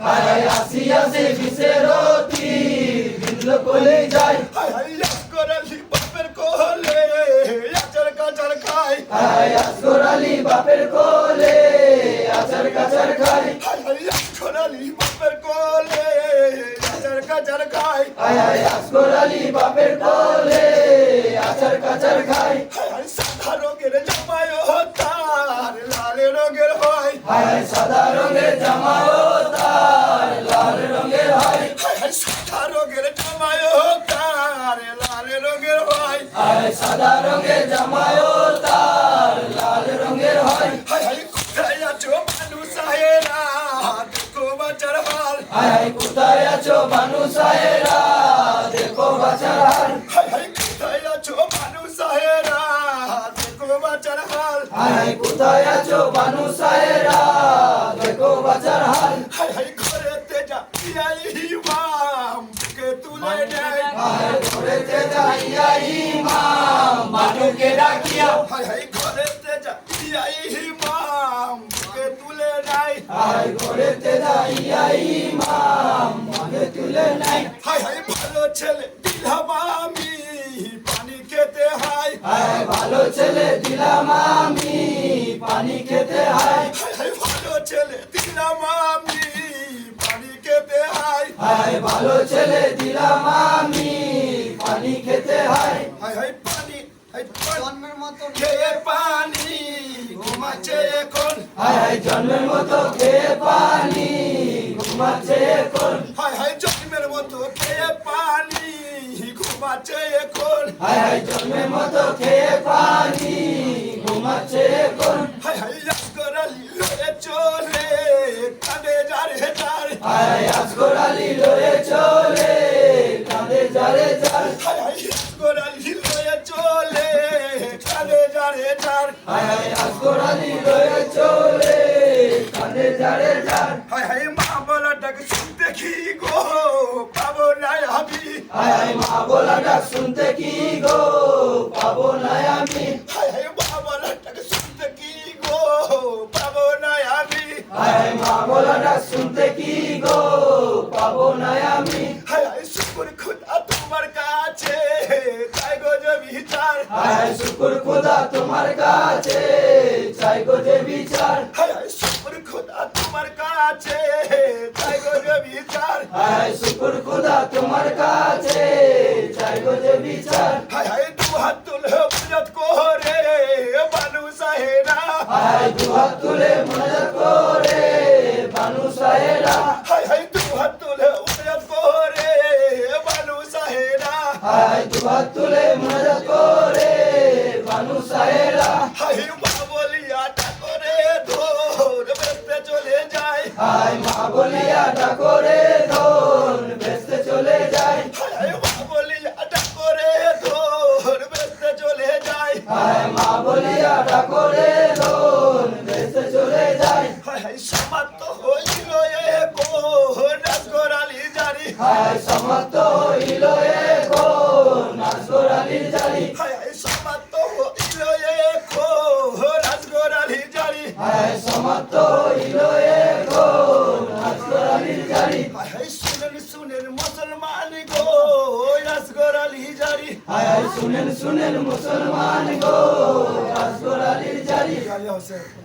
হায় আসি বাপের কোলে আচার কাচার আলী বাপের কোলে আচার কাচার আলী বাপের কোলে আচার কাচার হয় সাদা রঙের জামা ও তার লাল রঙের হয়। কোথায় আছো মানুষ আহেরা দেখো বাচার হাল। হায় কোথায় আছো বানু সাহেরা? দেখো বাচার হাল। কোথায় আছো মানুষ আহেরা দেখো বাচার হাল। হায় কোথায় আছো বানু সাহেরা? দেখো বাচার হাল। হায় ঘরেতে যা ইয়াই ইমাম বুকে তুলে নেয়। হায় ঘরেতে যাইয়া ইমাম নেয় হায় ঘরেতে যাইয়া ইমাম মনে তুলে নাই। হায় হায় ভালো ছেলে দিলাম আমি পানি খেতে হায় হায় ভালো ছেলে দিলাম আমি পানি খেতে হায় হায় হায় ভালো ছেলে দিলাম আমি পানি খেতে হায় হায় ভালো ছেলে দিলাম আমি পানি খেতে হায় হায় হায় পানি জন্মের মতো খেয়ে পানি ঘুমাচ্ছে এখন। জন্মের মতো খেয়ে এখন হায় হায় জন্মের মতো খেয়ে পানি ঘুমাচ্ছে এখন হায় হায় আসগর আলী লয়ে চলে কাঁদে যারে যার হায় আসগর আলী লয়ে চলে কাঁদে যারে যার হায় আসগর আলী লয়ে চলে কাঁদে যারে যার হায় আসগর আলী লয়ে চলে কাঁদে যারে যার হায় হায় মা বলা ডাক শুনতে কি হায় মা বলা ডাক শুনতে কি গো? পাবো না আমি। হায় মা বলা ডাক শুনতে কি গো? পাবো না আমি। হায় মা বলা ডাক শুনতে কি গো? পাবো না আমি। হায় শুকুর খুদা তোমার কাছে। তাই গো যে বিচার। হায় শুকুর খোদা তোমার কাছে। চাই গো যে বিচার। চাই গো যে বিচার। হায় হায় দু হাত তুলে মদত করে বানু সাহেরা। হায় দু হাত তুলে মনাজাত করে বানু সাহেরা। হায় হায় দু হাত তুলে মদত করে বানু সাহেরা। হায় দু হাত তুলে মনাজাত করে বানু সাহেরা। হায় হায় সমাপ্ত হইল এ কো রাজগোরালি জারি। হায় সমাপ্ত হইল এখন নাসর আলীর জারি। হায় সমাপ্ত হইল এ কো রাজগোরালি জারি। হায় সমাপ্ত হইল জারি। হায় হায় শুনেন শুনেন মুসলমান গো রাজগোরালি জারি। হায় শুনেন শুনেন মুসলমান গো নাসর আলীর জারি। আলী হোসেন